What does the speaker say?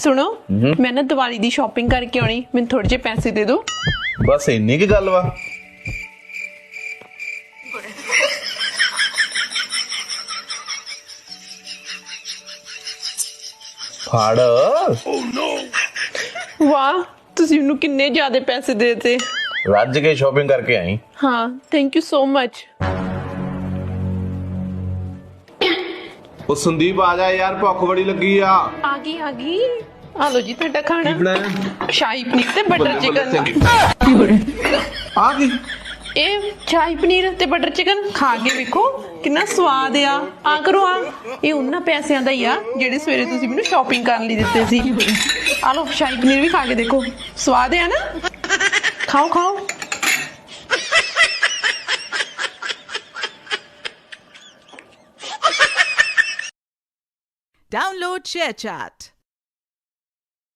ਸੁਣੋ ਮੈਂ ਨਾ ਦੀਵਾਲੀ ਦੀ ਸ਼ਾਪਿੰਗ ਕਰਕੇ ਆਉਣੀ ਮੈਨੂੰ ਥੋੜੇ ਜਿਹੇ ਪੈਸੇ ਦੇ ਦਿਓ। ਬਸ ਇੰਨੀ ਕੀ ਗੱਲ ਵਾ। ਫੜ। ਵਾਹ ਤੁਸੀਂ ਮੈਨੂੰ ਕਿੰਨੇ ਜ਼ਿਆਦਾ ਪੈਸੇ ਦੇ ਦਿੱਤੇ। ਰੱਜ ਕੇ ਸ਼ਾਪਿੰਗ ਕਰਕੇ ਆਈ। ਹਾਂ ਥੈਂਕ ਯੂ ਸੋ ਮਚ ਉਹ ਸੰਦੀਪ ਆ ਜਾ ਯਾਰ ਭੁੱਖ ਬੜੀ ਲੱਗੀ ਆ। ਆ ਗਈ ਆ ਗਈ। ਆ ਲੋ ਜੀ ਤੁਹਾਡਾ ਖਾਣਾ। ਬਣਾਇਆ? ਸ਼ਾਹੀ ਪਨੀਰ ਤੇ ਬਟਰ ਚਿਕਨ ਆ ਕੀ ਇਹ ਸ਼ਾਹੀ ਪਨੀਰ ਤੇ ਬਟਰ ਚਿਕਨ ਖਾ ਕੇ ਵੇਖੋ ਕਿੰਨਾ ਸਵਾਦ ਆ। ਆ ਕਰੋ ਆ। ਇਹ ਉਹਨਾਂ ਪੈਸਿਆਂ ਦਾ ਹੀ ਆ ਜਿਹੜੇ ਸਵੇਰੇ ਤੁਸੀਂ ਮੈਨੂੰ ਸ਼ਾਪਿੰਗ ਕਰਨ ਲਈ ਦਿੱਤੇ ਸੀ। ਆ ਲੋ ਸ਼ਾਹੀ ਪਨੀਰ ਵੀ ਖਾ ਕੇ ਦੇਖੋ। ਸਵਾਦ ਆ ਨਾ? ਖਾਓ ਖਾਓ। Download ShareChat.